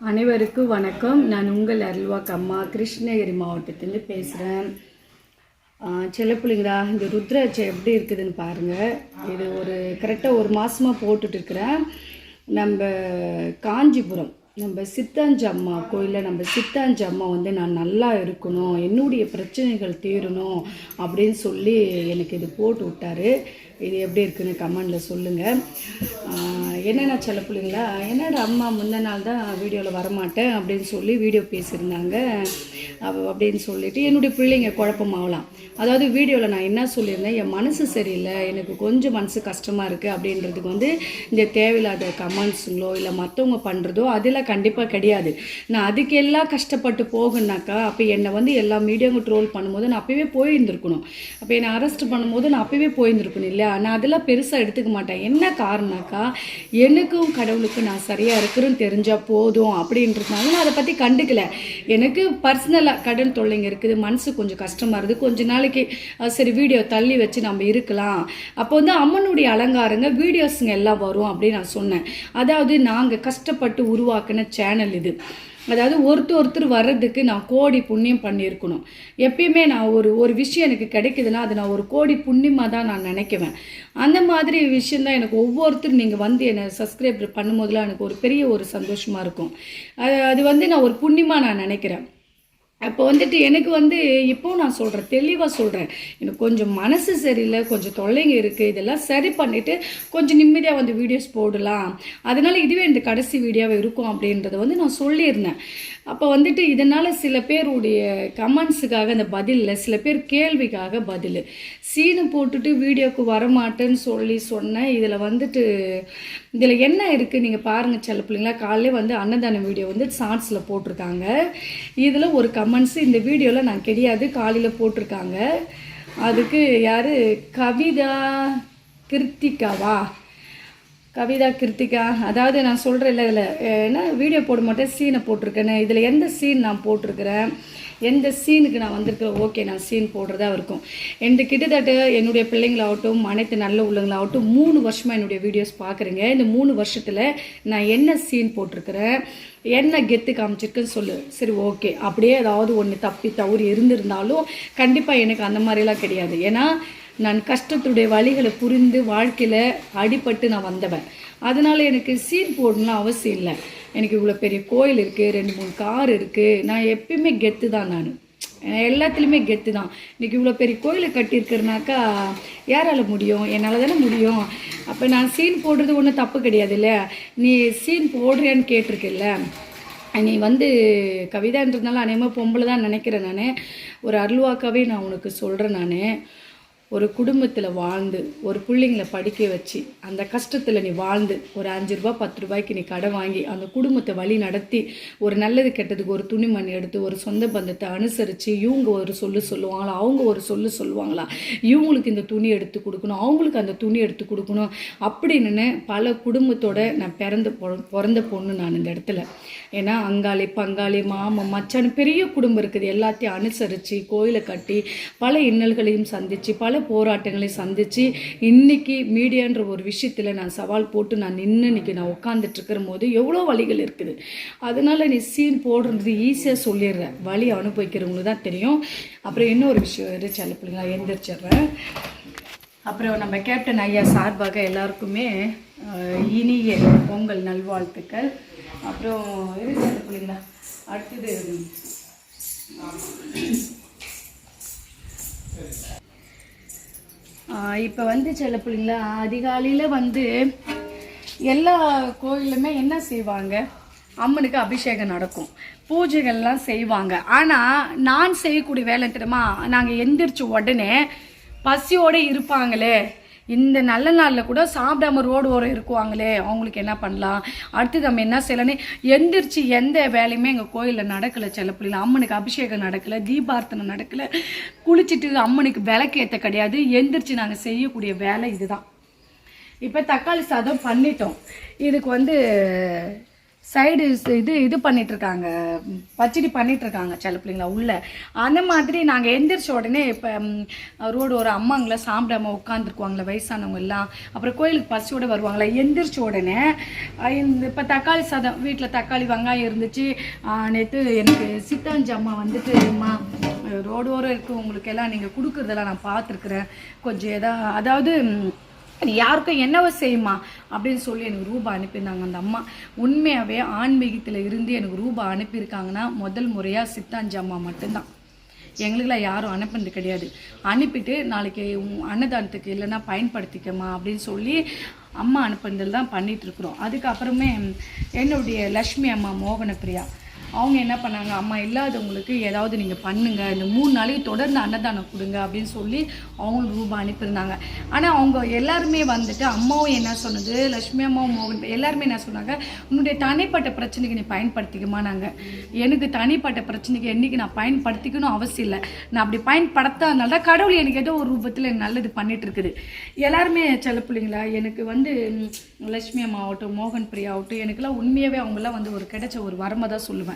அனைவருக்கும் வணக்கம். நான் உங்கள் அருள்வாக்கு அம்மா கிருஷ்ணகிரி மாவட்டத்துலேருந்து பேசுகிறேன் செல்லப்பிள்ளைங்களா இந்த ருத்ராட்சி எப்படி இருக்குதுன்னு பாருங்கள் இது ஒரு கரெக்டாக ஒரு மாதமாக போட்டுட்ருக்கிறேன் நம்ம காஞ்சிபுரம் நம்ம சித்தாஞ்சி அம்மா கோயிலில் நம்ம சித்தாஞ்சி அம்மா வந்து நான் நல்லா இருக்கணும் என்னுடைய பிரச்சனைகள் தீரணும் அப்படின்னு சொல்லி எனக்கு இது போட்டு விட்டாரு. இது எப்படி இருக்குன்னு கமெண்டில் சொல்லுங்கள் என்னென்ன சில பிள்ளைங்களா? என்னடா அம்மா முந்த நாள் தான் வீடியோவில் வரமாட்டேன் அப்படின்னு சொல்லி வீடியோ பேசியிருந்தாங்க. அப்படின்னு சொல்லிட்டு என்னுடைய பிள்ளைங்க குழப்பமாகலாம். அதாவது வீடியோவில் நான் என்ன சொல்லியிருந்தேன்? என் மனசு சரியில்லை எனக்கு கொஞ்சம் மனசு கஷ்டமாக இருக்குது அப்படின்றதுக்கு வந்து இந்த தேவையில்லாத கமெண்ட்ஸுங்களோ இல்லை மற்றவங்க பண்ணுறதோ அதெல்லாம் கண்டிப்பாக கிடையாது. நான் அதுக்கெல்லாம் கஷ்டப்பட்டு போகணுனாக்கா அப்போ என்னை வந்து எல்லா மீடியாவும் ட்ரோல் பண்ணும்போது நான் அப்போவே போயிருந்துருக்கணும். அப்போ என்னை அரெஸ்ட் பண்ணும்போது நான் அப்போவே போயிருந்துருக்கணும் இல்லையா? நான் அதெல்லாம் பெருசாக எடுத்துக்க மாட்டேன். என்ன காரணம்னாக்கா எனக்கும் கடவுளுக்கும் நான் சரியாக இருக்கிறேன்னு தெரிஞ்சால் போதும் அப்படின்றதுனால நான் அதை பற்றி கண்டுக்கல. எனக்கு பர்சனலாக கடன் தொல்லைங்க இருக்குது மனசு கொஞ்சம் கஷ்டமாக இருக்குது. கொஞ்ச நாளைக்கு சரி வீடியோ தள்ளி வச்சு நம்ம இருக்கலாம். அப்போ வந்து அம்மனுடைய அலங்காரங்க வீடியோஸுங்க எல்லாம் வரும் அப்படின்னு நான் சொன்னேன். அதாவது நாங்கள் கஷ்டப்பட்டு உருவாக்கின சேனல் இது. அதாவது ஒருத்தர் ஒருத்தர் வர்றதுக்கு நான் கோடி புண்ணியம் பண்ணியிருக்கணும். எப்பயுமே நான் ஒரு ஒரு விஷயம் எனக்கு கிடைக்குதுன்னா அது நான் ஒரு கோடி புண்ணியமாக தான் நான் நினைக்குவேன். அந்த மாதிரி விஷயந்தான் எனக்கு ஒவ்வொருத்தரும் நீங்கள் வந்து என்னை சப்ஸ்கிரைப் பண்ணும்போதெல்லாம் எனக்கு ஒரு பெரிய ஒரு சந்தோஷமாக இருக்கும். அது அது வந்து நான் ஒரு புண்ணியமாக நான் நினைக்கிறேன். அப்போ வந்துட்டு எனக்கு வந்து இப்போவும் நான் சொல்கிறேன் தெளிவாக சொல்கிறேன் எனக்கு கொஞ்சம் மனசு சரியில்லை கொஞ்சம் தொல்லைங்க இருக்குது இதெல்லாம் சரி பண்ணிவிட்டு கொஞ்சம் நிம்மதியாக வந்து வீடியோஸ் போடலாம். அதனால் இதுவே இந்த கடைசி வீடியோவாக இருக்கும் அப்படின்றத வந்து நான் சொல்லியிருந்தேன். அப்போ வந்துட்டு இதனால் சில பேருடைய கமெண்ட்ஸுக்காக அந்த பதிலில் சில பேர் கேள்விக்காக பதில். சீனு போட்டுட்டு வீடியோக்கு வரமாட்டேன்னு சொல்லி சொன்னேன் இதில் வந்துட்டு இதில் என்ன இருக்குது நீங்கள் பாருங்கள் சில பிள்ளைங்களா. காலையில் வந்து அன்னதானம் வீடியோ வந்து ஷார்ட்ஸில் போட்டிருக்காங்க. இதில் ஒரு கமெண்ட்ஸ் இந்த வீடியோவில் நான் கிடையாது காலையில் போட்டிருக்காங்க. அதுக்கு யார்? கவிதா கிருத்திகாவா? கவிதா கிருத்திகா. அதாவது நான் சொல்கிறேன்ல இதில் என்ன? வீடியோ போட மாட்டேன் சீனை போட்டிருக்கேன்னு. இதில் எந்த சீன் நான் போட்டிருக்கிறேன்? எந்த சீனுக்கு நான் வந்திருக்கிறேன் ஓகே நான் சீன் போடுறதா இருக்கும். இந்த கிட்டத்தட்ட என்னுடைய பிள்ளைங்களாகட்டும் அனைத்து நல்ல உள்ளவங்களாகட்டும் மூணு வருஷமாக என்னுடைய வீடியோஸ் பார்க்குறீங்க. இந்த மூணு வருஷத்தில் நான் என்ன சீன் போட்டிருக்கிறேன் என்ன கெத்து காமிச்சிருக்குன்னு சொல்லு. சரி ஓகே அப்படியே ஏதாவது ஒன்று தப்பி தவறு இருந்திருந்தாலும் கண்டிப்பாக எனக்கு அந்த மாதிரிலாம் கிடையாது. ஏன்னா நான் கஷ்டத்துடைய வழிகளை புரிந்து வாழ்க்கையில் அடிபட்டு நான் வந்தவன். அதனால் எனக்கு சீன் போடணும்னு அவசியம் இல்லை. எனக்கு இவ்வளோ பெரிய கோயில் இருக்குது ரெண்டு மூணு கார் இருக்குது நான் எப்பயுமே கெத்து தான் நான். எல்லாத்துலேயுமே கெத்து தான். இன்றைக்கி இவ்வளோ பெரிய கோயிலை கட்டியிருக்கிறனாக்கா யாரால முடியும்? என்னால் தானே முடியும்? அப்போ நான் சீன் போடுறது ஒன்றும் தப்பு கிடையாது இல்லை? நீ சீன் போடுறியான்னு கேட்டிருக்கில்ல? நீ வந்து கவிதான்றதுனால அநேகமாக பொம்பளை தான் நினைக்கிறேன் நான். ஒரு அருள்வாக்காவே நான் உனக்கு சொல்கிறேன் நான். ஒரு குடும்பத்தில் வாழ்ந்து ஒரு பிள்ளைங்களை படிக்க வச்சு அந்த கஷ்டத்தில் நீ வாழ்ந்து ஒரு அஞ்சு ரூபா பத்து ரூபாய்க்கு நீ கடை வாங்கி அந்த குடும்பத்தை வழி நடத்தி ஒரு நல்லது கெட்டதுக்கு ஒரு துணிமணி எடுத்து ஒரு சொந்த பந்தத்தை அனுசரித்து இவங்க ஒரு சொல்லு சொல்லுவாங்களா அவங்க ஒரு சொல்லு சொல்லுவாங்களா இவங்களுக்கு இந்த துணி எடுத்து கொடுக்கணும் அவங்களுக்கு அந்த துணி எடுத்து கொடுக்கணும் அப்படின்னு பல குடும்பத்தோட நான் பிறந்த பொ- பிறந்த பொண்ணு நான் இந்த இடத்துல. ஏன்னா அங்காளி பங்காளி மாமன் மச்சான் பெரிய குடும்பம் இருக்குது. எல்லாத்தையும் அனுசரித்து கோயிலை கட்டி பல இன்னல்களையும் சந்தித்து பல போராட்டங்களையும் சந்தித்து இன்னைக்கு மீடியான்ற ஒரு விஷயத்தில் நான் சவால் போட்டு நான் நின்று இன்னைக்கு நான் உட்காந்துட்டு இருக்கிற போது எவ்வளோ வழிகள் இருக்குது. அதனால நீ சீன் போடுறது ஈஸியாக சொல்லிடுற. வழி அனுபவிக்கிறவங்களுக்கு தான் தெரியும். அப்புறம் இன்னொரு விஷயம் இரு செல்ல பிள்ளைங்களா எந்திரிச்சிடுறேன். அப்புறம் நம்ம கேப்டன் ஐயா சார்பாக எல்லாருக்குமே இனிய பொங்கல் நல்வாழ்த்துக்கள். அப்புறம் இரு செல்ல பிள்ளைங்களா அடுத்தது இப்போ வந்து சில பிள்ளைங்களா? அதிகாலையில் வந்து எல்லா கோயிலுமே என்ன செய்வாங்க? அம்மனுக்கு அபிஷேகம் நடக்கும். பூஜைகள்லாம் செய்வாங்க. ஆனால் நான் செய்யக்கூடிய வேலை தெரியுமா? நாங்கள் எந்திரிச்ச உடனே பசியோடு இருப்பாங்களே. இந்த நல்ல நாளில் கூட சாப்பிடாம ரோடு ஓரம் இருக்குவாங்களே அவங்களுக்கு என்ன பண்ணலாம்? அடுத்து நம்ம என்ன செய்யலான்னு எந்திரிச்சு எந்த வேலையுமே எங்கள் கோயிலில் நடக்கலை சில பிள்ளைங்க அம்மனுக்கு அபிஷேகம் நடக்கலை தீபார்த்தனை நடக்கலை. குளிச்சுட்டு அம்மனுக்கு விளக்கேற்ற கிடையாது. எந்திரிச்சு நாங்கள் செய்யக்கூடிய வேலை இதுதான். இப்போ தக்காளி சாதம் பண்ணிட்டோம். இதுக்கு வந்து சைடு இது இது பண்ணிட்டு இருக்காங்க பச்சடி பண்ணிட்டு இருக்காங்க சில பிள்ளைங்களா உள்ள. அந்த மாதிரி நாங்கள் எந்திரிச்ச உடனே இப்போ ரோடு ஒரு அம்மாங்களை சாப்பிடாம உட்காந்துருக்குவாங்களே வயசானவங்க எல்லாம். அப்புறம் கோயிலுக்கு பசியோடு வருவாங்களே எந்திரிச்ச உடனே இந்த இப்போ தக்காளி சாதம் வீட்டில் தக்காளி வெங்காயம் இருந்துச்சு. நேற்று எனக்கு சித்தாஞ்சி அம்மா வந்துட்டு அம்மா ரோடோரம் இருக்கு உங்களுக்கு எல்லாம் நீங்கள் கொடுக்குறதெல்லாம் நான் பார்த்துருக்குறேன் கொஞ்சம் எதா அதாவது யாருக்கும் என்னவோ செய்யுமா? அப்படின்னு சொல்லி எனக்கு ரூபா அனுப்பியிருந்தாங்க அந்த அம்மா. உண்மையாகவே ஆன்மீகத்தில் இருந்து எனக்கு ரூபா அனுப்பியிருக்காங்கன்னா முதல் முறையாக சித்தாஞ்சி அம்மா மட்டும்தான். எங்களுக்கெல்லாம் யாரும் அனுப்புனது கிடையாது. அனுப்பிட்டு நாளைக்கு அன்னதானத்துக்கு இல்லைன்னா பயன்படுத்திக்கமா அப்படின்னு சொல்லி அம்மா அனுப்புனதில் தான் பண்ணிகிட்ருக்குறோம் அதுக்கப்புறமே என்னுடைய லக்ஷ்மி அம்மா மோகனப்பிரியா. அவங்க என்ன பண்ணாங்க? அம்மா இல்லாதவங்களுக்கு ஏதாவது நீங்கள் பண்ணுங்கள் இந்த மூணு நாளைக்கு தொடர்ந்து அன்னதானம் கொடுங்க அப்படின்னு சொல்லி அவங்களும் ரூபா அனுப்பியிருந்தாங்க. ஆனால் அவங்க எல்லாருமே வந்துட்டு அம்மாவும் என்ன சொன்னது? லட்சுமி அம்மாவும் மோகன் எல்லாருமே என்ன சொன்னாங்க? உன்னுடைய தனிப்பட்ட பிரச்சனைக்கு நீ பயன்படுத்திக்குமா நாங்கள் எனக்கு தனிப்பட்ட பிரச்சனைக்கு என்னைக்கு நான் பயன்படுத்திக்கணும் அவசியம் இல்லை. நான் அப்படி பயன்படுத்தாதனால தான் கடவுள் எனக்கு ஏதோ ஒரு ரூபத்தில் எனக்கு நல்லது பண்ணிட்டு இருக்குது. எல்லாருமே சில பிள்ளைங்களா எனக்கு வந்து லக்ஷ்மி லட்சுமி அம்மா ஆகட்டும் மோகன் பிரியா ஆகட்டும் எனக்குலாம் உண்மையாகவே அவங்களாம் வந்து ஒரு கிடைச்ச ஒரு வரமை தான் சொல்லுவேன்.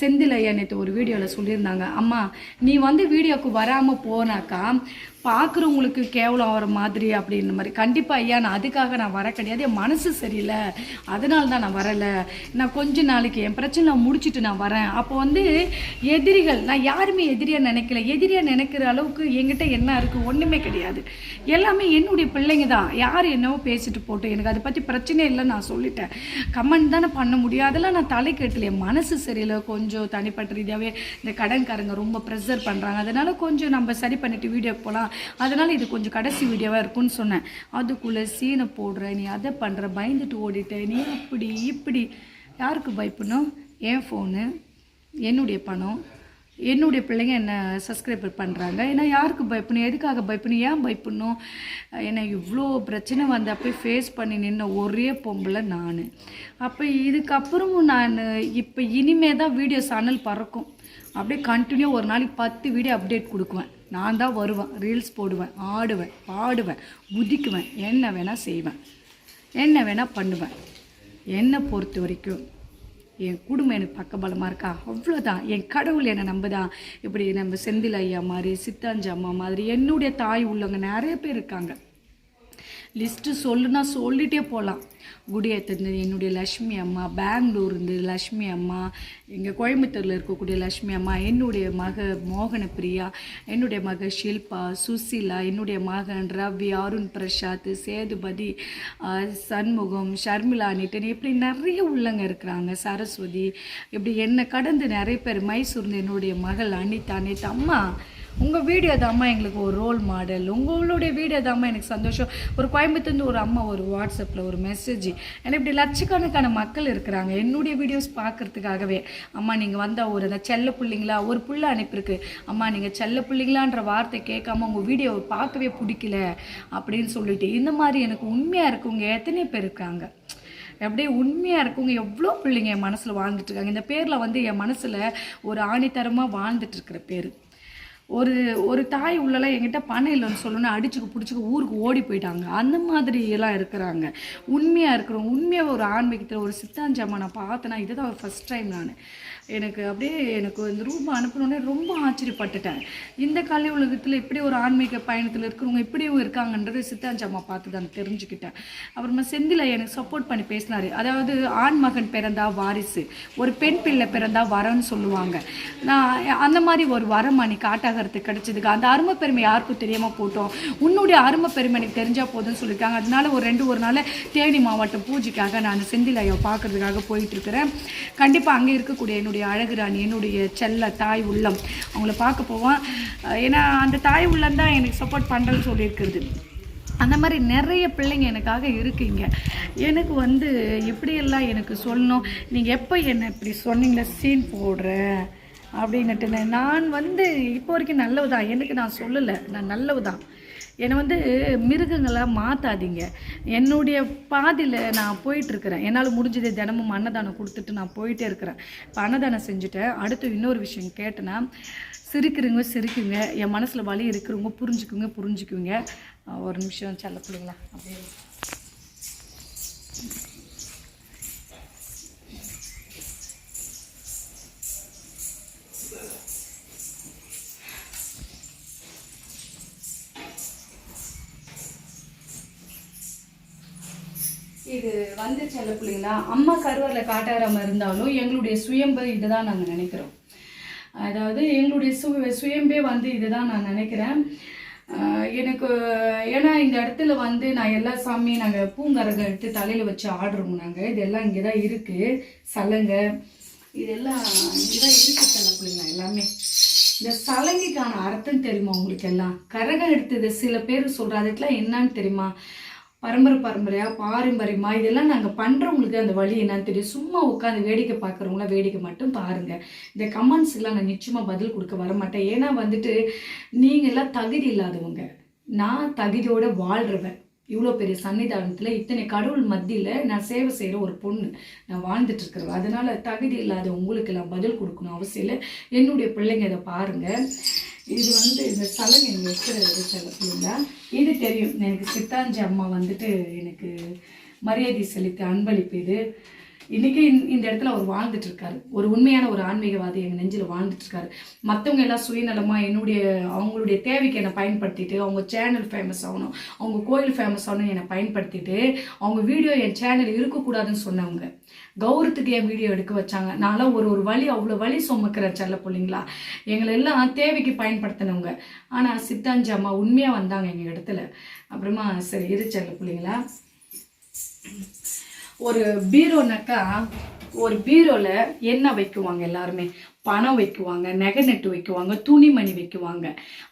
செந்தில் ஐயா நேற்று ஒரு வீடியோவில் சொல்லியிருந்தாங்க அம்மா நீ வந்து வீடியோக்கு வராமல் போனாக்கா பார்க்குறவங்களுக்கு கேவலம் ஆகிற மாதிரி அப்படின்ற மாதிரி. கண்டிப்பாக ஐயா நான் அதுக்காக நான் வர கிடையாது. என் மனசு சரியில்லை. அதனால தான் நான் வரலை. நான் கொஞ்ச நாளைக்கு என் பிரச்சனை நான் முடிச்சுட்டு நான் வரேன். அப்போ வந்து எதிரிகள் நான் யாருமே எதிரியாக நினைக்கல. எதிரியாக நினைக்கிற அளவுக்கு என்கிட்ட என்ன இருக்குது ஒன்றுமே கிடையாது. எல்லாமே என்னுடைய பிள்ளைங்க தான். யார் என்னவோ பேசிட்டு போட்டு எனக்கு அதை பற்றி பிரச்சனை இல்லை நான் சொல்லிட்டேன். கமெண்ட் தானே பண்ண முடியும். அதெல்லாம் நான் தலை கட்டல. என் மனசு சரியில்லை. கொஞ்சம் தனிப்பட்ட ரீதியாகவே இந்த கடன்காரங்க ரொம்ப ப்ரெஷர் பண்ணுறாங்க அதனால் கொஞ்சம் நம்ம சரி பண்ணிட்டு வீடியோ போகலாம் அதனால் இது கொஞ்சம் கடைசி வீடியோவாக இருக்கும்னு சொன்னேன். அதுக்குள்ளே சீனை போடுற நீ அதை பண்ணுற பயந்துட்டு ஓடிட்ட. நீ அப்படி இப்படி. யாருக்கு பயப்படணும்? என் ஃபோனு என்னுடைய பணம். என்னுடைய பிள்ளைங்க என்னை சப்ஸ்கிரைப் பண்ணுறாங்க ஏன்னா யாருக்கு பயப்படணும் எதுக்காக பயப்படணும் ஏன் பயப்படணும்? ஏன்னா இவ்வளோ பிரச்சனை வந்து அப்போ ஃபேஸ் பண்ணி நின்ன ஒரே பொம்பளை நான். அப்போ இதுக்கப்புறமும் நான் இப்போ இனிமே தான் வீடியோ சேனல் பறக்கும். அப்படியே கண்டினியூ ஒரு நாளைக்கு பத்து வீடியோ அப்டேட் கொடுக்குவேன். நான் தான் வருவேன். ரீல்ஸ் போடுவேன். ஆடுவேன். பாடுவேன். குதிக்குவேன். என்ன வேணால் செய்வேன். என்ன வேணால் பண்ணுவேன். என்னை பொறுத்த வரைக்கும். என் குடும்பம் எனக்கு பக்கபலமாக இருக்கா? அவ்வளோதான் என் கடவுள் என்னை நம்புதான் இப்படி நம்ம செந்தில் ஐயா மாதிரி சித்தாஞ்சி அம்மா மாதிரி என்னுடைய தாய் உள்ளவங்க நிறைய பேர் இருக்காங்க. லிஸ்ட்டு சொல்லுனா சொல்லிட்டே போகலாம் குடியேற்றது என்னுடைய லக்ஷ்மி அம்மா பெங்களூர் இருந்து லக்ஷ்மி அம்மா இங்கே கோயம்புத்தூரில் இருக்கக்கூடிய லக்ஷ்மி அம்மா என்னுடைய மக மோகன பிரியா என்னுடைய மக ஷில்பா சுசிலா என்னுடைய மகன் ரவி அருண் பிரசாத் சேதுபதி சண்முகம் ஷர்மிளா நிட்டன் இப்படி நிறைய உள்ளங்க இருக்கிறாங்க. சரஸ்வதி இப்படி என்னை கடந்து நிறைய பேர். மைசூர்ந்து என்னுடைய மகள் அனிதா அனிதா அம்மா உங்கள் வீடியோ தாம்மா எங்களுக்கு ஒரு ரோல் மாடல் உங்களுடைய வீடியோ தாம்மா எனக்கு சந்தோஷம். ஒரு கோயம்புத்தூர்ந்து ஒரு அம்மா ஒரு வாட்ஸ்அப்பில் ஒரு மெசேஜ் எனக்கு இப்படி லட்சக்கணக்கான மக்கள் இருக்கிறாங்க. என்னுடைய வீடியோஸ் பார்க்கறதுக்காகவே. அம்மா நீங்கள் வந்தால் ஒரு அந்த செல்ல பிள்ளைங்களா ஒரு புள்ள அனுப்பியிருக்கு அம்மா நீங்கள் செல்ல பிள்ளைங்களான்ற வார்த்தை கேட்காம உங்கள் வீடியோவை பார்க்கவே பிடிக்கல அப்படின்னு சொல்லிட்டு. இந்த மாதிரி எனக்கு உண்மையாக இருக்கவங்க எத்தனை பேர் இருக்காங்க. அப்படியே உண்மையாக இருக்கவங்க எவ்வளோ பிள்ளைங்க என் மனசில் வாழ்ந்துட்டுருக்காங்க இந்த பேரில் வந்து என் மனசில் ஒரு ஆணித்தரமாக வாழ்ந்துட்டுருக்கிற பேர். ஒரு ஒரு தாய் உள்ளலாம் என்கிட்ட பணம் இல்லைன்னு சொல்லணும்னு அடிச்சுக்க பிடிச்சிக்க ஊருக்கு ஓடி போயிட்டாங்க. அந்த மாதிரி எல்லாம் இருக்கிறாங்க. உண்மையாக இருக்கிறோம். உண்மையாக ஒரு ஆன்மீகத்தில் ஒரு சித்தாஞ்சம்மா நான் பார்த்தேன்னா இதுதான் ஒரு ஃபஸ்ட் டைம் நான். எனக்கு அப்படியே எனக்கு இந்த ரூம் அனுப்பினோடனே ரொம்ப ஆச்சரியப்பட்டுட்டேன். இந்த கலை உலகத்தில் இப்படி ஒரு ஆன்மீக பயணத்தில் இருக்கிறவங்க இப்படியும் இருக்காங்கன்றது சித்தாஞ்சம்மா பார்த்து தான் தெரிஞ்சுக்கிட்டேன். அப்புறமா செந்தில் எனக்கு சப்போர்ட் பண்ணி பேசினார். அதாவது ஆண் மகன் பிறந்தா வாரிசு ஒரு பெண் பிள்ளை பிறந்தா வரம்னு சொல்லுவாங்க. நான் அந்த மாதிரி ஒரு வரம் அன்னைக்கு காட்டாகிறதுக்கு கிடைச்சதுக்கு அந்த அருமை பெருமை யாருக்கும் தெரியாமல் போட்டோம். உன்னுடைய அருமை பெருமை எனக்கு தெரிஞ்சால் போதும்னு சொல்லியிருக்காங்க அதனால ஒரு ரெண்டு ஒரு நாள் தேனி மாவட்டம் பூஜைக்காக நான் செந்தில் ஐயா பார்க்கறதுக்காக போயிட்டு இருக்கிறேன். கண்டிப்பாக அங்கே இருக்கக்கூடிய என்னுடைய என்னுடைய அழகுராணி என்னுடைய செல்ல தாய் உள்ளம். அவங்கள பார்க்க போவோம். ஏன்னா அந்த தாய் உள்ளம் தான் எனக்கு சப்போர்ட் பண்ணுறேன்னு சொல்லியிருக்கிறது. அந்த மாதிரி நிறைய பிள்ளைங்க எனக்காக இருக்கீங்க. எனக்கு வந்து எப்படியெல்லாம் எனக்கு சொல்லணும்? நீங்கள் எப்போ என்னை இப்படி சொன்னீங்களே? சீன் போடுறேன் அப்படின்னுட்டு நான் வந்து இப்போ வரைக்கும் நல்லவு தான் எனக்கு நான் சொல்லலை. நான் நல்லவு தான் என்னை வந்து மிருகங்களை மாற்றாதீங்க என்னுடைய பாதியில் நான் போயிட்டுருக்கிறேன். என்னால் முடிஞ்சது தினமும் அன்னதானம் கொடுத்துட்டு நான் போயிட்டே இருக்கிறேன். இப்போ அன்னதானம் செஞ்சுட்டேன். அடுத்து இன்னொரு விஷயம் கேட்டேன்னா சிரிக்கிறவங்க சிரிக்குங்க. என் மனசில் வலி இருக்கிறவங்க புரிஞ்சுக்குங்க புரிஞ்சுக்குங்க ஒரு நிமிஷம் செல்ல பிள்ளைங்களா? அப்படியே. செல்ல பிள்ளைங்களா அம்மா கருவறையில் காட்டாராம இருந்தாலும் எங்களுடைய சுயம்பு இதுதான் நாங்கள் நினைக்கிறோம். அதாவது எங்களுடைய சு சுயம்பே வந்து இதுதான் நான் நினைக்கிறேன். எனக்கு ஏன்னா இந்த இடத்துல வந்து நான் எல்லா சாமியும் நாங்கள் பூங்கரகம் எடுத்து தலையில் வச்சு ஆடுறோம் நாங்கள் இதெல்லாம் இங்கே தான் இருக்குது சலங்கை இதெல்லாம் இங்கே தான் இருக்குது சில பிள்ளைங்க எல்லாமே. இந்த சலங்கைக்கான அர்த்தம் தெரியுமா உங்களுக்கு எல்லாம்? கரகம் எடுத்தது சில பேர் சொல்கிற அதுக்கெல்லாம் என்னன்னு தெரியுமா? பரம்பரை பரம்பரையாக பாரம்பரியமாக இதெல்லாம் நாங்கள் பண்ணுறவங்களுக்கு அந்த வழி என்னன்னு தெரியும். சும்மா உட்காந்து வேடிக்கை பார்க்குறவங்களாம் வேடிக்கை மட்டும் பாருங்கள் இந்த கமெண்ட்ஸுக்கெல்லாம் நான் நிச்சயமாக பதில் கொடுக்க வர மாட்டேன் ஏன்னா வந்துட்டு நீங்கள்லாம் தகுதி இல்லாதவங்க. நான் தகுதியோடு வாழ்றவன். இவ்வளோ பெரிய சன்னிதானத்தில் இத்தனை கடவுள் மத்தியில் நான் சேவை செய்கிற ஒரு பொண்ணு. நான் வாழ்ந்துட்டுருக்குறேன் அதனால் தகுதி இல்லாத உங்களுக்கு நான் பதில் கொடுக்கணும் அவசியம் இல்லை. என்னுடைய பிள்ளைங்க இதை பாருங்கள் இது வந்து இந்த சலங்கை எனக்கு வைக்கிறது சில பிள்ளைங்க இது தெரியும். எனக்கு சித்தாஞ்சி அம்மா வந்துட்டு எனக்கு மரியாதை செலுத்தி அன்பளிப்பு இது. இன்னைக்கு இந்த- இந்த இடத்துல அவர் வாழ்ந்துட்டு இருக்காரு. ஒரு உண்மையான ஒரு ஆன்மீகவாதி எங்கள் நெஞ்சில் வாழ்ந்துட்டு இருக்காரு. மற்றவங்க எல்லாம் சுயநலமா என்னுடைய அவங்களுடைய தேவைக்கு என்னை பயன்படுத்திட்டு அவங்க சேனல் ஃபேமஸ் ஆகணும் அவங்க கோயில் ஃபேமஸ் ஆகணும் என்னை பயன்படுத்திட்டு அவங்க வீடியோ என் சேனல் இருக்கக்கூடாதுன்னு சொன்னவங்க. கௌரவத்துக்கு என் வீடியோ எடுக்க வச்சாங்க. நான்லாம் ஒரு ஒரு வழி அவ்வளோ வழி சுமக்கிற செல்ல பிள்ளைங்களா? எங்களை எல்லாம் தேவைக்கு பயன்படுத்தினவங்க. ஆனால் சித்தாஞ்சி அம்மா உண்மையாக வந்தாங்க எங்கள் இடத்துல. அப்புறமா சரி இரு செல்ல பிள்ளைங்களா. ஒரு பீரோனாக்கா ஒரு பீரோவில் என்ன வைக்குவாங்க எல்லாருமே. பணம் வைக்குவாங்க நகை நட்டு வைக்குவாங்க துணிமணி வைக்குவாங்க.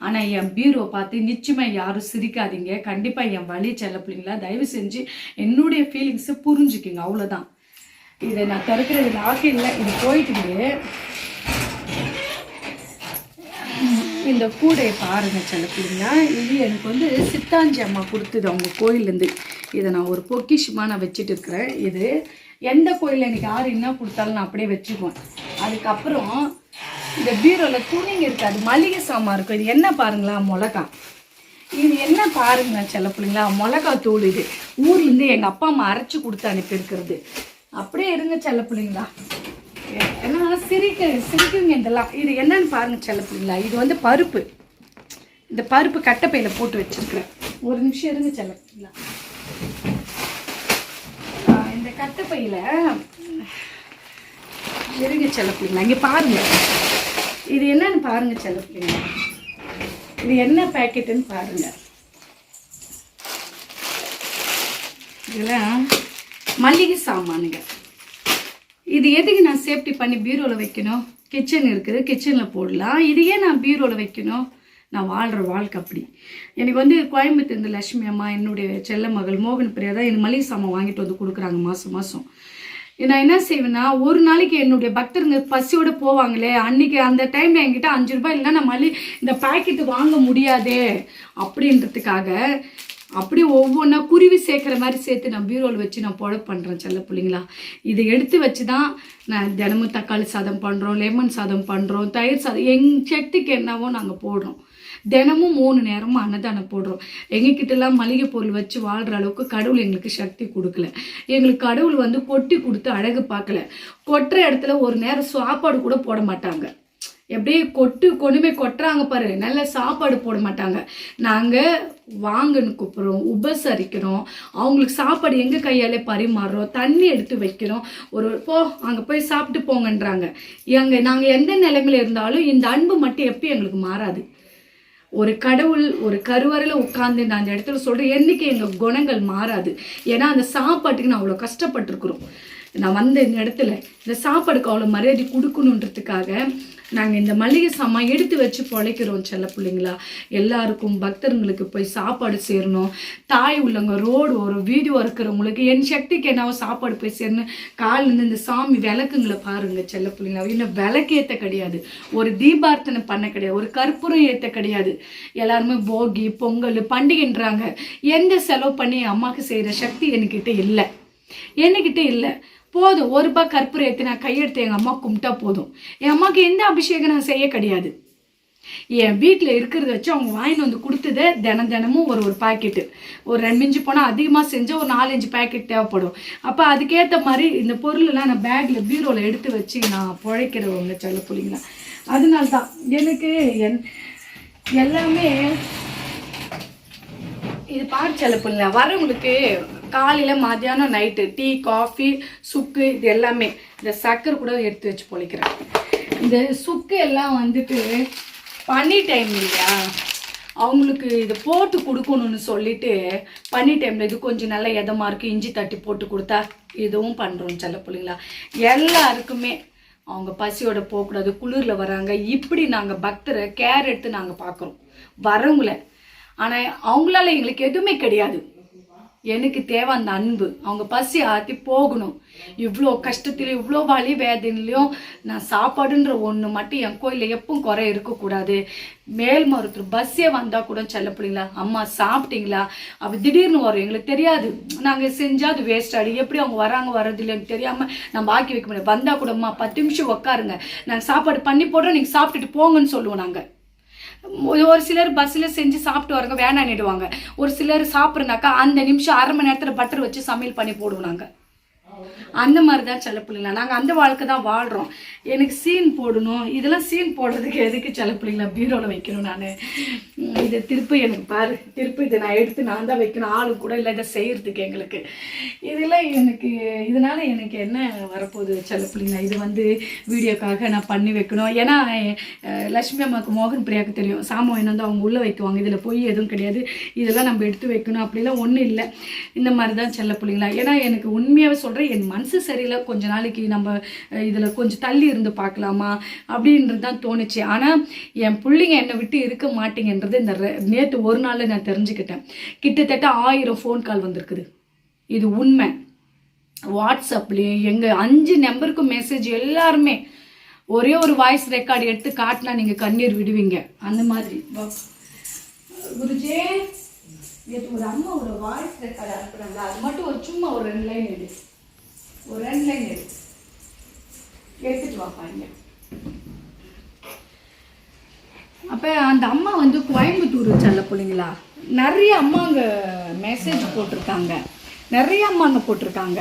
ஆனால் என் பீரோ பார்த்து நிச்சயமாக யாரும் சிரிக்காதீங்க. கண்டிப்பாக என் வழி செல்ல பிள்ளைங்களா தயவு செஞ்சு என்னுடைய ஃபீலிங்ஸை புரிஞ்சுக்கிங்க. அவ்வளோதான் இதை நான் திறக்கிறது லாக் இல்லை இது போயிட்டு இந்த கூடையை பாருங்க சில பிள்ளைங்க இது எனக்கு வந்து சித்தாஞ்சி அம்மா கொடுத்தது அவங்க கோயிலேருந்து இதை நான் ஒரு பொக்கிஷமாக நான் வச்சுட்டு இருக்கிறேன். இது எந்த கோயிலில் எனக்கு யார் என்ன கொடுத்தாலும் நான் அப்படியே வச்சுக்குவேன். அதுக்கப்புறம் இந்த பீரோவில் துணிங்க இருக்காது மளிகை சாமான் இருக்கும் இது என்ன பாருங்களா மிளகா. இது என்ன பாருங்க சில பிள்ளைங்களா மிளகா தூள் இது. ஊர்லேருந்து எங்கள் அப்பா அம்மா அரைச்சி கொடுத்து அனுப்பியிருக்கிறது. அப்படியே இருங்க செல்ல பிள்ளைங்களா. ஏன்னா சிரிக்க சிரிக்குங்க இதெல்லாம். இது என்னன்னு பாருங்க செல்ல பிள்ளைங்களா. இது வந்து பருப்பு. இந்த பருப்பு கட்டைப்பையில் போட்டு வச்சிருக்கிறேன். ஒரு நிமிஷம் இருங்க செல்ல பிள்ளைங்களா. இந்த கட்டைப்பையில் இருங்க செல்ல பிள்ளைங்களா. இங்கே பாருங்க. இது என்னன்னு பாருங்க செல்ல பிள்ளைங்களா. இது என்ன பேக்கெட்டுன்னு பாருங்க. இதெல்லாம் மல்லிகை சாமானுங்க. இது எதுக்கு நான் சேஃப்டி பண்ணி பீரோவில் வைக்கணும்? கிச்சன் இருக்குது கிச்சனில் போடலாம். இது ஏன் நான் பீரோவில் வைக்கணும். நான் வாழ்கிற வாழ்க்கை அப்படி. எனக்கு வந்து கோயம்புத்தூர் இந்த லட்சுமி அம்மா என்னுடைய செல்ல மகள் மோகன் பிரியா தான் எனக்கு மளிகை சாமான் வாங்கிட்டு வந்து கொடுக்குறாங்க மாதம் மாதம் நான் என்ன செய்வேன்னா ஒரு நாளைக்கு என்னுடைய பக்தருங்க பசியோட போவாங்களே அன்னைக்கு அந்த டைமில் என்கிட்ட அஞ்சு ரூபாய் இல்லைன்னா நான் மல்லி இந்த பாக்கெட்டு வாங்க முடியாதே அப்படின்றதுக்காக அப்படி ஒவ்வொன்றா குருவி சேர்க்குற மாதிரி சேர்த்து நான் பீரோவில் வச்சு நான் பொழப்பு பண்ணுறேன் செல்ல பிள்ளைங்களா. இதை எடுத்து வச்சு தான் நான் தினமும் தக்காளி சாதம் பண்ணுறோம் லெமன் சாதம் பண்ணுறோம் தயிர் சாதம் எங் சக்திக்கு என்னவோ நாங்கள் போடுறோம். தினமும் மூணு நேரமும் அன்னதானம் போடுறோம். எங்ககிட்டலாம் மளிகை பொருள் வச்சு வாழ்கிற அளவுக்கு கடவுள் எங்களுக்கு சக்தி கொடுக்கல. எங்களுக்கு கடவுள் வந்து கொட்டி கொடுத்து அழகு பார்க்கல. கொட்டுற இடத்துல ஒரு நேரம் சாப்பாடு கூட போட மாட்டாங்க. எப்படியே கொட்டு கொண்டுமே கொட்டுறாங்க பாரு. நல்ல சாப்பாடு போட மாட்டாங்க. நாங்கள் வாங்கன்னு கூப்பிட்றோம் உபசரிக்கிறோம். அவங்களுக்கு சாப்பாடு எங்கள் கையாலே பரிமாறுறோம் தண்ணி எடுத்து வைக்கிறோம். ஒரு போ அங்கே போய் சாப்பிட்டு போங்கன்றாங்க. எங்கள் நாங்கள் எந்த நிலைமையில இருந்தாலும் இந்த அன்பு மட்டும் எப்பயும் எங்களுக்கு மாறாது. ஒரு கடவுள் ஒரு கருவறையில் உட்காந்து நான் அந்த இடத்துல சொல்கிறேன் என்றைக்கு எங்கள் குணங்கள் மாறாது. ஏன்னா அந்த சாப்பாட்டுக்கு நான் அவ்வளோ கஷ்டப்பட்டுருக்குறோம். நான் வந்த இந்த இடத்துல இந்த சாப்பாடுக்கு அவ்வளோ மரியாதை கொடுக்கணுன்றதுக்காக நாங்கள் இந்த மளிகை சாமான் எடுத்து வச்சு பொழைக்கிறோம் செல்ல பிள்ளைங்களா. எல்லாருக்கும் பக்தர்களுக்கு போய் சாப்பாடு சேரணும். தாய் உள்ளவங்க ரோடு வரும் வீடியோ இருக்கிறவங்களுக்கு என் சக்திக்கு என்னவோ சாப்பாடு போய் சேரணும். காலிலேருந்து இந்த சாமி விளக்குங்களை பாருங்கள் செல்ல பிள்ளைங்களா. இன்னும் விளக்கு ஏற்ற கிடையாது. ஒரு தீபார்த்தனை பண்ண கிடையாது. ஒரு கற்பூரம் ஏற்ற கிடையாது. எல்லாருமே போகி பொங்கல் பண்டிகைன்றாங்க. எந்த செலவு பண்ணி அம்மாவுக்கு செய்கிற சக்தி என்கிட்ட இல்லை. என்கிட்ட இல்லை. போதும் ஒரு ரூபாய் கற்பூரம் ஏற்றி நான் கையெடுத்து எங்கள் அம்மா கும்பிட்டா போதும். என் அம்மாவுக்கு எந்த அபிஷேகம் நான் செய்ய கிடையாது. என் வீட்டில் இருக்கிறத வச்சு அவங்க வாங்கிட்டு வந்து கொடுத்தது தினம் தினமும் ஒரு ஒரு பாக்கெட்டு ஒரு ரெண்டு மிஞ்சு போனால் அதிகமாக செஞ்சால் ஒரு நாலஞ்சு பாக்கெட் தேவைப்படும். அப்போ அதுக்கேற்ற மாதிரி இந்த பொருளெல்லாம் நான் பேக்கில் பீரோவில் எடுத்து வச்சு நான் பிழைக்கிறவங்க சொல்ல பிள்ளைங்களா அதனால தான். எனக்கு என் எல்லாமே இது பாரு செல்ல பிள்ளை வரவங்களுக்கு காலையில் மத்தியானம் நைட்டு டீ காஃபி சுக்கு இது எல்லாமே இந்த சக்கரை கூட எடுத்து வச்சு பொழிக்கிறேன். இந்த சுக்கு எல்லாம் வந்துட்டு பனி டைம் இல்லையா? அவங்களுக்கு இதை போட்டு கொடுக்கணும்னு சொல்லிட்டு பனி டைமில் இது கொஞ்சம் நல்லா எதமாக இருக்குது இஞ்சி தட்டி போட்டு கொடுத்தா இதுவும் பண்ணுறோம் செல்ல பிள்ளைங்களா. எல்லாருக்குமே அவங்க பசியோட போகக்கூடாது குளிரில் வராங்க. இப்படி நாங்கள் பக்தரை கேர் எடுத்து நாங்கள் பார்க்குறோம். வரவங்கள. ஆனால் அவங்களால எங்களுக்கு எதுவுமே கிடையாது. எனக்கு தேவை அந்த அன்பு. அவங்க பசி ஆற்றி போகணும். இவ்வளோ கஷ்டத்துலையும் இவ்வளோ வலி வேதனையிலையும் நான் சாப்பாடுன்ற ஒன்று மட்டும் என் கோயிலில் எப்பவும் குறை இருக்கக்கூடாது. மேல் மருத்துவர் பஸ்ஸே வந்தால் கூட செல்ல பிள்ளைங்களா அம்மா சாப்பிட்டீங்களா? அப்படி திடீர்னு வரும். எங்களுக்கு தெரியாது. நாங்கள் செஞ்சால் அது வேஸ்ட் ஆடி எப்படி அவங்க வராங்க வர்றது இல்லைன்னு தெரியாமல் நம்ம ஆக்கி வைக்க முடியாது. வந்தால் கூட அம்மா பத்து நிமிஷம் உட்காருங்க நாங்கள் சாப்பாடு பண்ணி போடுறோம். நீங்கள் சாப்பிட்டுட்டு போங்கன்னு சொல்லுவோம் நாங்கள் ஒரு ஒரு சிலர் பஸ்ஸில் செஞ்சு சாப்பிட்டு வரவங்க வேணாம் நிடுவாங்க ஒரு சிலர் சாப்பிட்றனாக்கா அந்த நிமிஷம் அரை மணி நேரத்தில் பட்டர் வச்சு சமையல் பண்ணி போடுவோம் நாங்கள் அந்த மாதிரி தான் செல்ல பிள்ளைங்களா. நாங்கள் அந்த வாழ்க்கை தான் வாழ்கிறோம் எனக்கு சீன் போடணும். இதெல்லாம் சீன் போடுறதுக்கு எதுக்கு செல்ல பிள்ளைங்களா பீரோவில் வைக்கணும் நான்? இதை திருப்பி எனக்கு பாரு. திருப்பி இதை நான் எடுத்து நான் தான் வைக்கணும். ஆளு கூட இல்லை இதை செய்கிறதுக்கு எங்களுக்கு. இதெல்லாம் எனக்கு இதனால் எனக்கு என்ன வரப்போகுது செல்ல பிள்ளைங்களா? இது வந்து வீடியோக்காக நான் பண்ணி வைக்கணும். ஏன்னா லட்சுமி அம்மாவுக்கு மோகன் பிரியாவுக்கு தெரியும். சாமம் வந்து அவங்க உள்ளே வைக்குவாங்க இதில் போய் எதுவும் கிடையாது. இதெல்லாம் நம்ம எடுத்து வைக்கணும். அப்படிலாம் ஒன்றும் இல்லை. இந்த மாதிரி தான் செல்ல பிள்ளைங்களா. ஏன்னா எனக்கு உண்மையாகவே சொல்கிறேன் என் மனசு சரியில்லை. கொஞ்ச நாளைக்கு நம்ம இதில் கொஞ்சம் தள்ளி இருந்து பார்க்கலாமா? அப்படின்றது தான் தோணுச்சு. ஆனால் என் பிள்ளைங்க என்னை விட்டு இருக்க மாட்டேங்கன்றது இந்த நேற்று ஒரு நாளில் நான் தெரிஞ்சுக்கிட்டேன். கிட்டத்தட்ட ஆயிரம் ஃபோன் கால் வந்திருக்குது. இது உண்மை. வாட்ஸ்அப்லேயும் எங்கள் அஞ்சு நம்பருக்கும் மெசேஜ் எல்லாருமே ஒரே ஒரு வாய்ஸ் ரெக்கார்டு எடுத்து காட்டினா நீங்கள் கண்ணீர் விடுவீங்க. அந்த மாதிரி. குருஜே நேற்று ஒரு அம்மா ஒரு வாய்ஸ் ரெக்கார்டு அனுப்புறாங்க அது மட்டும் ஒரு சும்மா ஒரு ரெண்டு லைன் எடு. ஒரு ரெண்டு லைன் எடுத்துட்டு வாப்பா அப்போ அந்த அம்மா வந்து கோயம்புத்தூர் செல்ல பிள்ளைங்களா? நிறைய அம்மாங்க மெசேஜ் போட்டிருக்காங்க. நிறைய அம்மாங்க போட்டிருக்காங்க.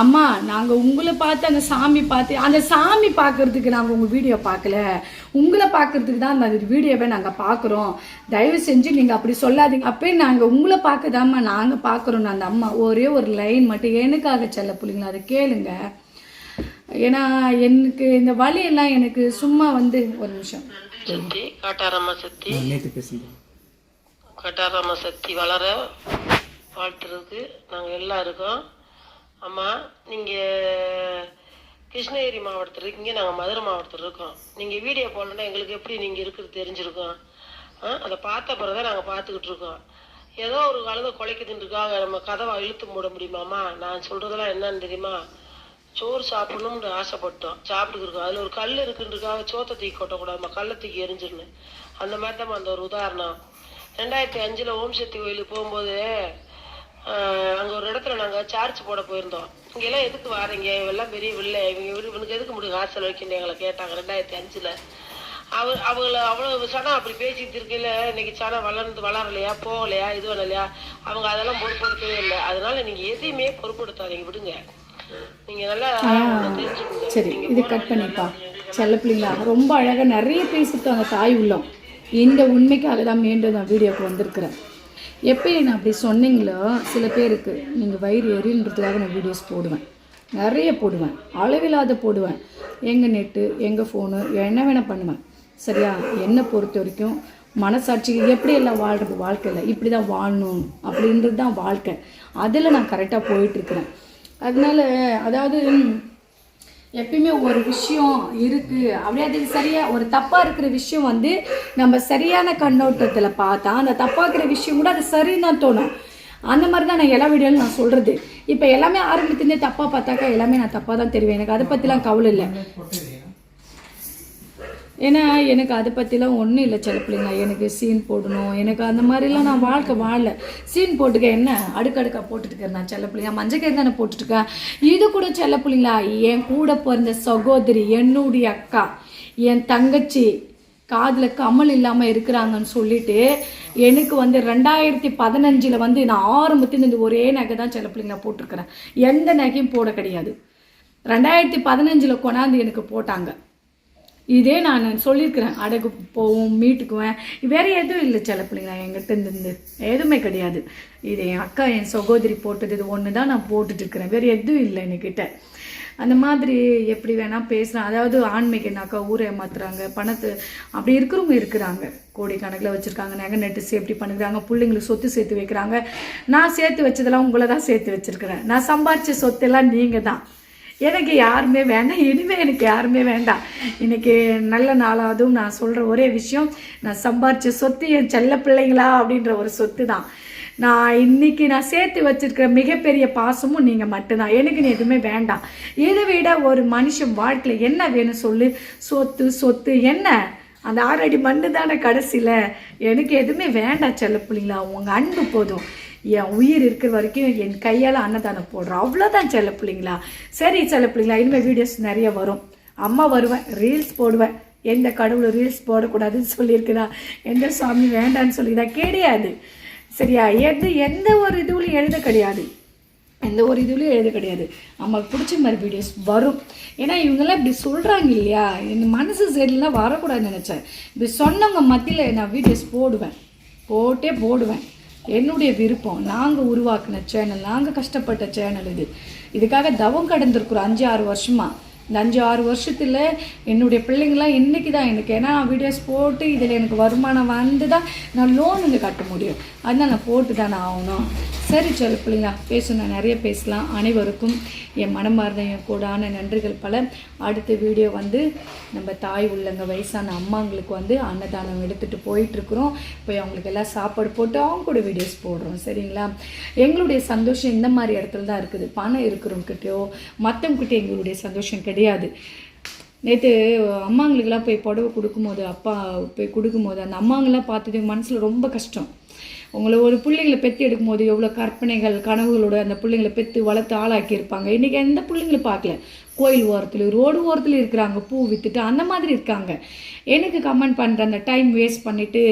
அம்மா நாங்கள் உங்களை பார்த்து அந்த சாமி பார்த்து அந்த சாமி பார்க்கறதுக்கு நாங்கள் உங்கள் வீடியோ பார்க்கல. உங்களை பார்க்கறதுக்கு தான் அந்த வீடியோவை நாங்கள் பார்க்குறோம். தயவு செஞ்சு நீங்கள் அப்படி சொல்லாதீங்க. அப்பயே நாங்கள் உங்களை பார்க்கதாம்மா நாங்கள் பார்க்குறோம் அந்த அம்மா ஒரே ஒரு லைன் மட்டும். எனக்காக செல்ல பிள்ளைங்களா அதை கேளுங்க. ஏன்னா எனக்கு இந்த வலியெல்லாம் எனக்கு சும்மா வந்து ஒரு நிமிஷம். சக்தி காட்டாரம்மா சக்தி. காட்டாரம்மா சக்தி வளர வாழ்த்துறதுக்கு நாங்கள் எல்லாம் இருக்கோம் அம்மா நீங்கள் கிருஷ்ணகிரி மாவட்டத்தில் இருக்கீங்க நாங்கள் மதுரை மாவட்டத்தில் இருக்கோம். நீங்கள் வீடியோ போடலன்னா எங்களுக்கு எப்படி நீங்கள் இருக்கிறது தெரிஞ்சிருக்கோம்? ஆ அதை பார்த்த பிறகு தான் நாங்கள் பார்த்துக்கிட்டு இருக்கோம். ஏதோ ஒரு காலத்தில் குலைக்குதுன்றதுக்காக நம்ம கதவை இழுத்து மூட முடியுமாம்மா நான் சொல்கிறதெல்லாம் என்னன்னு தெரியுமா? சோறு சாப்பிடணும்னு ஆசைப்பட்டோம். சாப்பிட்டுக்கிருக்கோம் அதில் ஒரு கல் இருக்குன்றதுக்காக சோத்தை தூக்கி கொட்டக்கூடாதுமா கல்லை தூக்கி எரிஞ்சிடணும். அந்த மாதிரி தான் அந்த ஒரு உதாரணம். ரெண்டாயிரத்தி அஞ்சில் ஓம் சக்தி கோயிலுக்கு போகும்போது அங்கே ஒரு இடத்துல நாங்கள் சார்ஜ் போட போயிருந்தோம். இங்கெல்லாம் எதுக்கு வாரீங்க? இவெல்லாம் பெரிய வில்லை. இவங்க இவனுக்கு எதுக்கு முடியும் ஹாஸ்டல் வைக்கணும் எங்களை கேட்டாங்க ரெண்டாயிரத்தி அஞ்சில். அவர் அவங்கள அவ்வளோ சனம் அப்படி பேசிட்டு இருக்கையில இன்னைக்கு சனம் வளர்ந்து வளரலையா போகலையா இது பண்ணலையா அவங்க அதெல்லாம் பொருட்படுத்தவே இல்லை. அதனால நீங்கள் எதையுமே பொருட்படுத்தாதீங்க விடுங்க. நீங்கள் நல்லா சரி இது கட் பண்ணிப்பா. செல்ல பிள்ளைங்களா ரொம்ப அழகாக நிறைய பேசியிருக்காங்க தாய் உள்ளம். இந்த உண்மைக்காக தான் மீண்டும் நான் வீடியோக்கு வந்திருக்கிறேன். எப்போ நான் அப்படி சொன்னீங்களோ சில பேருக்கு நீங்கள் வயிறு எரியுன்றதுக்காக நான் வீடியோஸ் போடுவேன். நிறைய போடுவேன். அளவில்லாத போடுவேன். எங்கள் நெட்டு எங்கள் ஃபோனு என்ன வேணால் பண்ணுவேன். சரியா? என்னை பொறுத்த வரைக்கும் மனசாட்சி எப்படி எல்லாம் வாழ்கிறது வாழ்க்கையில் இப்படி தான் வாழணும் அப்படின்றது தான் வாழ்க்கை. அதில் நான் கரெக்டாக போயிட்டுருக்குறேன் அதனால அதாவது எப்பயுமே ஒரு விஷயம் இருக்கு. அப்படியே அது சரியா ஒரு தப்பா இருக்கிற விஷயம் வந்து நம்ம சரியான கண்ணோட்டத்துல பார்த்தா அந்த தப்பா இருக்கிற விஷயம் கூட அது சரின்னு தான் தோணும். அந்த மாதிரி தான் நான் எல்லா வீடியோலும் நான் சொல்கிறது இப்போ எல்லாமே ஆரம்பத்துலேருந்தே தப்பாக பார்த்தாக்கா எல்லாமே நான் தப்பாக தான் தெரிவேன். எனக்கு அதை பற்றிலாம் கவலை இல்லை. ஏன்னா எனக்கு அதை பற்றிலாம் ஒன்றும் இல்லை சில பிள்ளைங்க எனக்கு சீன் போடணும். எனக்கு அந்த மாதிரிலாம் நான் வாழ்க்கை வாழல. சீன் போட்டுக்க என்ன? அடுக்கடுக்கா போட்டுட்டுருக்கேன். நான் செல்ல பிள்ளைங்க மஞ்சக்கயிறு தானே போட்டுட்ருக்கேன் இது கூட செல்ல பிள்ளைங்களா என் கூட பிறந்த சகோதரி என்னுடைய அக்கா என் தங்கச்சி காதில் கமல் இல்லாமல் இருக்கிறாங்கன்னு சொல்லிட்டு எனக்கு வந்து ரெண்டாயிரத்தி பதினஞ்சில் வந்து நான் ஆரம்பத்துலேருந்து ஒரே நகை தான் சில பிள்ளைங்க போட்டிருக்கிறேன். எந்த நகையும் போட கிடையாது. ரெண்டாயிரத்தி பதினஞ்சில் கொண்டாந்து எனக்கு போட்டாங்க. இதே நான் சொல்லியிருக்கிறேன் அடகு போவோம் மீட்டுக்குவேன் வேறு எதுவும் இல்லை சில பிள்ளைங்களா என்கிட்ட இருந்து எதுவுமே கிடையாது. இது என் அக்கா என் சகோதரி போட்டது இது ஒன்று தான் நான் போட்டுட்டு இருக்கிறேன் வேறு எதுவும் இல்லை என்கிட்ட. அந்த மாதிரி எப்படி வேணால் பேசுகிறேன் அதாவது ஆன்மீகனாக்கா ஊரை ஏமாத்துறாங்க பணத்தை அப்படி இருக்கிறவங்க இருக்கிறாங்க. கோடிக்கணக்கில் வச்சுருக்காங்க நகை நட்டு சேஃப்டி பண்ணுறாங்க பிள்ளைங்களுக்கு சொத்து சேர்த்து வைக்கிறாங்க. நான் சேர்த்து வச்சதெல்லாம் உங்களை தான் சேர்த்து வச்சுருக்கிறேன். நான் சம்பாரித்த சொத்தெல்லாம் நீங்கள் தான் எனக்கு யாருமே வேண்டாம். இனிமே எனக்கு யாருமே வேண்டாம். இன்றைக்கி நல்ல நாளாவதும் நான் சொல்கிற ஒரே விஷயம் நான் சம்பாரித்த சொத்து என் செல்ல பிள்ளைங்களா அப்படின்ற ஒரு சொத்து தான் நான் இன்னைக்கு நான் சேர்த்து வச்சிருக்கிற மிகப்பெரிய பாசமும் நீங்கள் மட்டும்தான். எனக்கு நீ எதுவுமே வேண்டாம். இதை விட ஒரு மனுஷன் வாழ்க்கையில் என்ன வேணும் சொல்லு? சொத்து சொத்து என்ன? அந்த ஆறடி மண்ணு தானே கடைசியில்? எனக்கு எதுவுமே வேண்டாம் செல்ல பிள்ளைங்களா. உங்கள் அன்பு போதும். என் உயிர் இருக்கிற வரைக்கும் என் கையால் அன்னதானம் போடுறோம் அவ்வளோதான் செல்ல பிள்ளைங்களா. சரி செல்ல பிள்ளைங்களா இனிமேல் வீடியோஸ் நிறைய வரும். அம்மா வருவேன் ரீல்ஸ் போடுவேன். எந்த கடவுள் ரீல்ஸ் போடக்கூடாதுன்னு சொல்லியிருக்குதா எந்த சாமி வேண்டான்னு சொல்லிதா கிடையாது. சரியா? எது எந்த ஒரு இதுலையும் எழுத கிடையாது. எந்த ஒரு இதுலையும் எழுத கிடையாது. அம்மாவுக்கு பிடிச்ச மாதிரி வீடியோஸ் வரும். ஏன்னா இவங்கெல்லாம் இப்படி சொல்கிறாங்க இல்லையா? என் மனசு சரியில்லாம் வரக்கூடாதுன்னு நினச்சேன். இப்படி சொன்னவங்க மத்தியில் நான் வீடியோஸ் போடுவேன். போட்டே போடுவேன். என்னுடைய விருப்பம் நாங்கள் உருவாக்கின சேனல் நாங்கள் கஷ்டப்பட்ட சேனல் இது. இதுக்காக தவம் கடந்திருக்கிறோம் அஞ்சு ஆறு வருஷமாக இந்த அஞ்சு ஆறு வருஷத்தில் என்னுடைய பிள்ளைங்களாம் இன்றைக்கி தான் எனக்கு ஏன்னா வீடியோஸ் போட்டு இதில் எனக்கு வருமானம் வந்து தான் நான் லோன் வந்து கட்ட முடியும். அதனால் நான் போட்டு தானே ஆகணும். சரி சொல்ல பிள்ளைங்களா பேசணும் நிறைய பேசலாம். அனைவருக்கும் என் மனமார்ந்த என் கூடான நன்றிகள் பல. அடுத்த வீடியோ வந்து நம்ம தாய் உள்ளங்க வயசான அம்மாங்களுக்கு வந்து அன்னதானம் எடுத்துகிட்டு போயிட்டுருக்குறோம். போய் அவங்களுக்கு எல்லாம் சாப்பாடு போட்டு அவங்க கூட வீடியோஸ் போடுறோம். சரிங்களா? எங்களுடைய சந்தோஷம் இந்த மாதிரி இடத்துல தான் இருக்குது. பணம் இருக்கிறவங்ககிட்டயோ மற்றவங்ககிட்ட எங்களுடைய சந்தோஷம் கிடையாது. நேற்று அம்மாங்களுக்கெல்லாம் போய் புடவை கொடுக்கும்போது அப்பா போய் கொடுக்கும்போது அந்த அம்மாங்கெல்லாம் பார்த்தது மனசில் ரொம்ப கஷ்டம். உங்களை ஒரு பிள்ளைங்களை பெற்று எடுக்கும்போது எவ்வளோ கற்பனைகள் கனவுகளோட அந்த பிள்ளைங்களை பெற்று வளர்த்து ஆளாக்கியிருப்பாங்க. இன்றைக்கி எந்த பிள்ளைங்களும் பார்க்கல? கோயில் ஓரத்தில் ரோடு ஓரத்தில் இருக்கிறாங்க பூ விற்றுட்டு அந்த மாதிரி இருக்காங்க. எனக்கு கமெண்ட் பண்ணுற அந்த டைம் வேஸ்ட் பண்ணிவிட்டு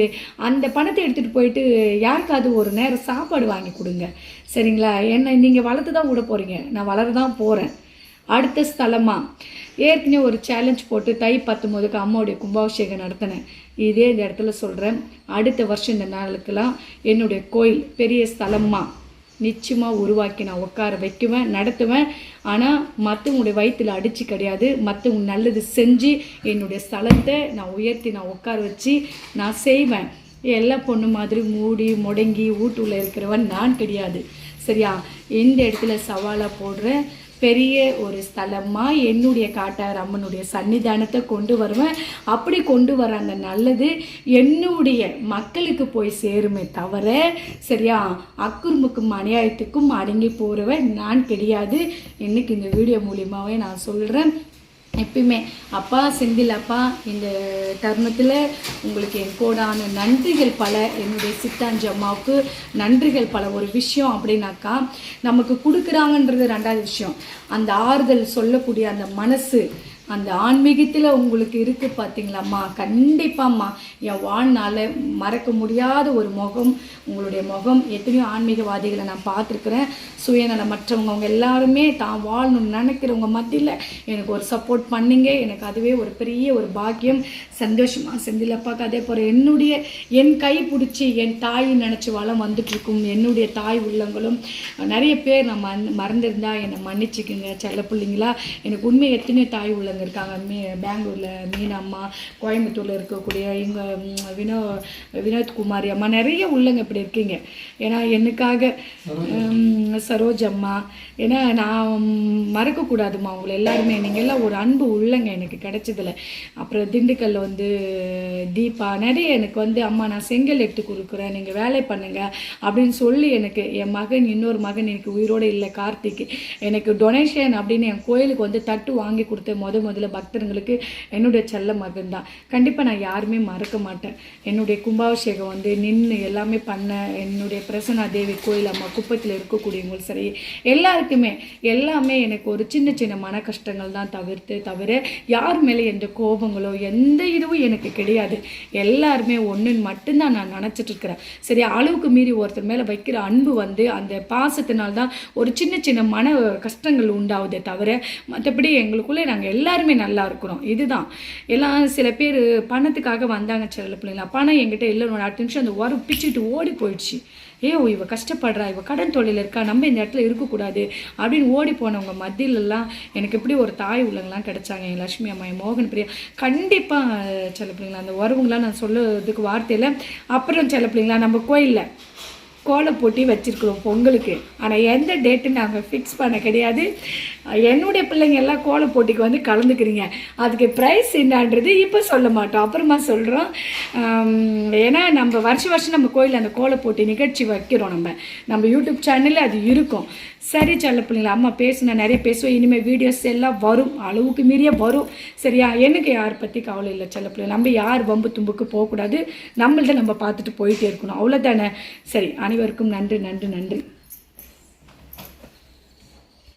அந்த பணத்தை எடுத்துகிட்டு போயிட்டு யாருக்காவது ஒரு நேரம் சாப்பாடு வாங்கி கொடுங்க. சரிங்களா? என்ன நீங்கள் வளர்த்து தான் விட போகிறீங்க நான் வளர தான் போகிறேன் அடுத்த ஸ்தலமாக ஏற்கனவே ஒரு சேலஞ்ச் போட்டு தை பத்தொம்போதுக்கு அம்மாவுடைய கும்பாபிஷேகம் நடத்தினேன். இதே இந்த இடத்துல சொல்கிறேன் அடுத்த வருஷம் இந்த நாளுக்கெல்லாம் என்னுடைய கோயில் பெரிய ஸ்தலமாக நிச்சயமாக உருவாக்கி நான் உட்கார வைக்குவேன் நடத்துவேன். ஆனால் மற்றவங்களுடைய வயிற்றில் அடித்து கிடையாது. மற்றவங்க நல்லது செஞ்சு என்னுடைய ஸ்தலத்தை நான் உயர்த்தி நான் உட்கார வச்சு நான் செய்வேன். எல்லா பொண்ணு மாதிரி மூடி முடங்கி வீட்டுள்ள இருக்கிறவன் நான் கிடையாது. சரியா? எந்த இடத்துல சவாலாக போடுறேன். பெரிய ஒரு ஸ்தலமாக என்னுடைய காட்டார் அம்மனுடைய சன்னிதானத்தை கொண்டு வருவேன். அப்படி கொண்டு வர அந்த நல்லது என்னுடைய மக்களுக்கு போய் சேருமே தவிர சரியா? அக்குறுமுக்கும் அநியாயத்துக்கும் அடங்கி போகிறவன் நான் கிடையாது. இன்றைக்கி இந்த வீடியோ மூலியமாகவே நான் சொல்கிறேன் எப்பயுமே அப்பா செந்தில் அப்பா இந்த தருணத்தில் உங்களுக்கு என் கோடான நன்றிகள் பல என்னுடைய சித்தாஞ்சி அம்மாவுக்கு நன்றிகள் பல ஒரு விஷயம் அப்படின்னாக்கா நமக்கு கொடுக்குறாங்கன்றது ரெண்டாவது விஷயம். அந்த ஆறுதல் சொல்லக்கூடிய அந்த மனசு அந்த ஆன்மீகத்தில் உங்களுக்கு இருக்குது பார்த்தீங்களாம்மா கண்டிப்பாம்மா என் வாழ்நாள மறக்க முடியாத ஒரு முகம் உங்களுடைய முகம். எத்தனையோ ஆன்மீகவாதிகளை நான் பார்த்துருக்குறேன். சுயநலமற்றவங்க அவங்க எல்லாருமே தான் வாழணும்னு நினைக்கிறவங்க மத்தியில் எனக்கு ஒரு சப்போர்ட் பண்ணீங்க. எனக்கு அதுவே ஒரு பெரிய ஒரு பாக்கியம். சந்தோஷமாக செந்திலப்பாக்கு அதே போல் என்னுடைய என் கை பிடிச்சி என் தாய் நினச்சி வளம் வந்துட்டுருக்கும் என்னுடைய தாய் உள்ளங்களும். நிறைய பேர் நான் மறந்திருந்தா மறந்துருந்தா என்னை மன்னிச்சுக்குங்க செல்ல பிள்ளைங்களா. எனக்கு உண்மை எத்தனையோ தாய் உள்ளங்க இருக்காங்க. மீ பெங்களூரில் மீனம்மா கோயம்புத்தூரில் இருக்கக்கூடிய இவங்க வினோ வினோத் குமாரி அம்மா நிறைய உள்ளங்க இப்படி இருக்கீங்க. ஏன்னா எனக்காக ம், சரோஜ் அம்மா ஏன்னா நான் மறக்கக்கூடாதும்மா உங்களை எல்லாருமே. நீங்கள் எல்லாம் ஒரு அன்பு உள்ளங்க எனக்கு கிடைச்சதில்ல அப்புறம் திண்டுக்கல்ல வந்து தீபா நிறைய எனக்கு வந்து அம்மா நான் செங்கல் எடுத்து கொடுக்குறேன் நீங்கள் வேலை பண்ணுங்க அப்படின்னு சொல்லி எனக்கு என் மகன் இன்னொரு மகன் எனக்கு உயிரோடு இல்லை கார்த்திக் எனக்கு டொனேஷன் அப்படின்னு என் கோயிலுக்கு வந்து தட்டு வாங்கி கொடுத்த முத முதல்ல பக்தர்களுக்கு என்னுடைய செல்ல மகன் தான். கண்டிப்பாக நான் யாருமே மறக்க மாட்டேன். என்னுடைய கும்பாபிஷேகம் வந்து நின்று எல்லாமே பண்ண என்னுடைய பிரசன்னா தேவி கோயில் அம்மா குப்பத்தில் இருக்கக்கூடியவங்களும் சரி எல்லாருக்குமே எல்லாமே எனக்கு ஒரு சின்ன சின்ன மன கஷ்டங்கள் தான் தவிர்த்து தவிர யார் மேலே எந்த கோபங்களோ எந்த இதுவும் எனக்கு கிடையாது. எல்லாருமே ஒன்றுன்னு மட்டும்தான் நான் நினச்சிட்டு இருக்கிறேன் சரி அளவுக்கு மீறி ஒருத்தர் மேலே வைக்கிற அன்பு வந்து அந்த பாசத்தினால்தான் ஒரு சின்ன சின்ன மன கஷ்டங்கள் உண்டாகுதே தவிர மற்றபடி எங்களுக்குள்ளே நாங்கள் எல்லாருமே நல்லா இருக்கிறோம். இதுதான். எல்லாம் சில பேர் பணத்துக்காக வந்தாங்க சில பிள்ளைங்களா பணம் என்கிட்ட இல்லை ஒரு அடுத்த நிமிஷம் அந்த உரம் பிச்சுட்டு ஓடி போயிடுச்சு. ஏ ஓ இவ கஷ்டப்படுறா இவ கடன் தொழில் இருக்கா நம்ம இந்த இடத்துல இருக்கக்கூடாது அப்படின்னு ஓடி போனவங்க மத்தியிலலாம் எனக்கு எப்படி ஒரு தாய் உள்ளங்களாம் கிடைச்சாங்க என் லட்சுமி அம்மா என் மோகன் பிரியா. கண்டிப்பாக சில பிள்ளைங்களா அந்த உறவுங்களாம் நான் சொல்லுறதுக்கு வார்த்தையில் அப்புறம் சில பிள்ளைங்களா நம்ம கோயிலில் கோலை போட்டி வச்சுருக்குறோம் பொங்கலுக்கு. ஆனால் எந்த டேட்டு நாங்கள் ஃபிக்ஸ் பண்ண கிடையாது. என்னுடைய பிள்ளைங்க எல்லாம் கோலை போட்டிக்கு வந்து கலந்துக்கிறீங்க. அதுக்கு ப்ரைஸ் என்னான்றது இப்போ சொல்ல மாட்டோம். அப்புறமா சொல்கிறோம் ஏன்னா நம்ம வருஷம் வருஷம் நம்ம கோயிலில் அந்த கோலை போட்டி நிகழ்ச்சி வைக்கிறோம் நம்ம. நம்ம யூடியூப் சேனலில் அது இருக்கும். சரி செல்ல பிள்ளைங்களா அம்மா பேசுனா நிறைய பேசுவேன். இனிமேல் வீடியோஸ் எல்லாம் வரும். அளவுக்கு மீறிய வரும். சரியா? எனக்கு யாரை பற்றி கவலை இல்லை செல்ல பிள்ளைங்க நம்ம யார் வம்பு தும்புக்கு போகக்கூடாது? நம்மள்ட்ட நம்ம பார்த்துட்டு போயிட்டே இருக்கணும். அவ்வளோதானே சரி அனைவருக்கும் நன்றி நன்றி நன்றி.